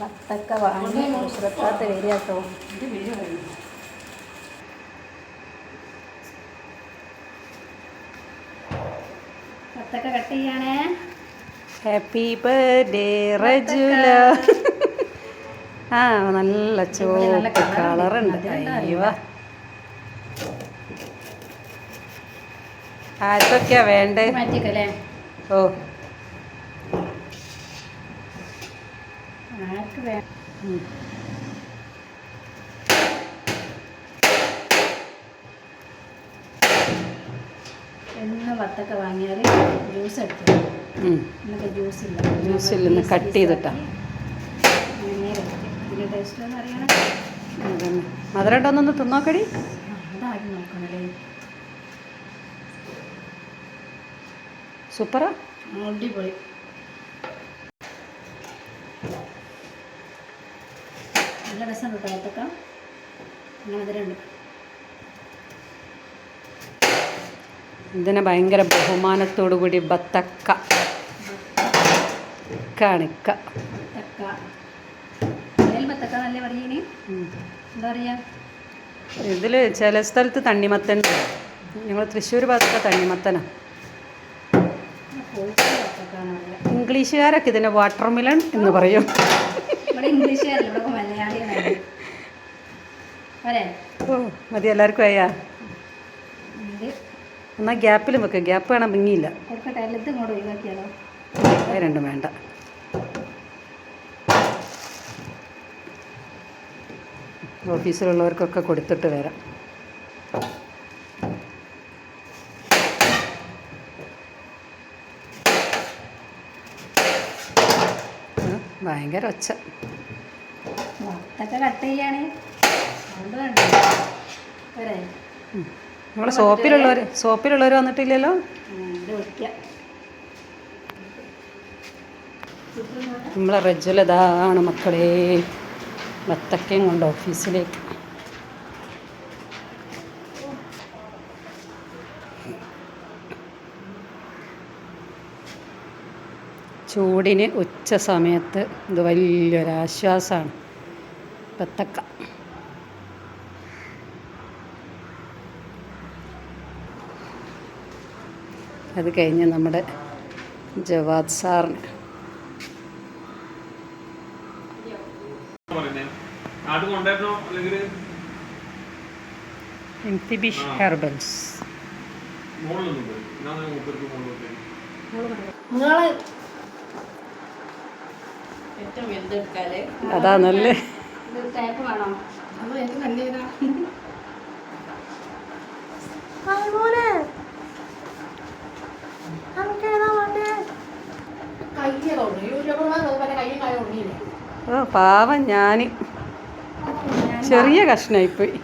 വത്തക്ക വാങ്ങി ശ്രദ്ധാത്ത വരിക കേട്ടോ. വത്തക്ക കട്ട് ചെയ്യണേ. Happy birthday Rajula. ആ നല്ല ചോ ചുവപ്പ്. കളറുണ്ട്. അയ്യോ. ആർക്കൊക്കെയാ വേണ്ടേ? മാറ്റിക്കല്ലേ? ഓ. ആർക്ക് വേ ഉം. എന്ന് വത്തക്ക വാങ്ങിയാൽ ജ്യൂസ് എടുത്തു ഉം. ഇന്നൊക്കെ ജ്യൂസ് ഇല്ല. ജ്യൂസ് ഇല്ല, ഇന്ന് cut ചെയ്തിട്ടാ. ഇതിന്റെ ടേസ്റ്റ് എന്ന് അറിയണം. അതന്നെ മധുരം ഉണ്ടോന്നൊന്ന് തിന്നോക്കടി. നോക്കണല്ലേ. സൂപ്പറാ. അടിപൊളി. നല്ല രസമുണ്ട് കേട്ടോ അതൊക്കെ. അങ്ങനെ മധുരമുണ്ട് ഇതിനെ ഭയങ്കര ബഹുമാനത്തോടു കൂടി ബത്തക്ക. കാണിക്ക. വത്തക്ക മലയിൽ വത്തക്ക നല്ല പറയണേ എന്താ പറയുക ഇതിൽ ചില സ്ഥലത്ത് തണ്ണിമത്തൻ. ഞങ്ങൾ തൃശ്ശൂർ ഭാഗത്തൊക്കെ തണ്ണിമത്തനാ കോഴിക്കോട് വത്തക്ക എന്ന് പറയുക ഇംഗ്ലീഷുകാരൊക്കെ ഇതിനെ വാട്ടർ മിലൺ എന്ന് പറയും. ഓ മതി എല്ലാവർക്കും അയ്യാ എന്നാ എന്നാൽ ഗ്യാപ്പിലും വെക്കുക ഗ്യാപ്പ് വേണം ഭംഗിയില്ല. രണ്ടും വേണ്ട. ഓഫീസിലുള്ളവർക്കൊക്കെ കൊടുത്തിട്ട് വരാം. ഭയങ്കര ഒച്ച. കട്ട് ചെയ്യാണ്. നമ്മളെ സോപ്പിലുള്ളവർ സോപ്പിലുള്ളവർ വന്നിട്ടില്ലല്ലോ? നമ്മളെ റജ്വലതാണ് മക്കളെ. വത്തക്കയും കൊണ്ട് ഓഫീസിലേക്ക് ചൂടിന് ഉച്ച സമയത്ത് ഇത് വലിയൊരാശ്വാസമാണ്. വത്തക്ക അത് കഴിഞ്ഞ് നമ്മുടെ ജവാദ് സാറിന്. ഇൻതിബിഷ് ഹെർബൽസ് നിങ്ങൾ ഏറ്റവും വലുതെടുക്കാൽ അതാ നല്ല ഇത് ടൈപ്പ് വേണോ അതോ ഏറ്റവും നല്ല ഓ പാവം ഞാൻ ചെറിയ കഷ്ണമായിപ്പോയി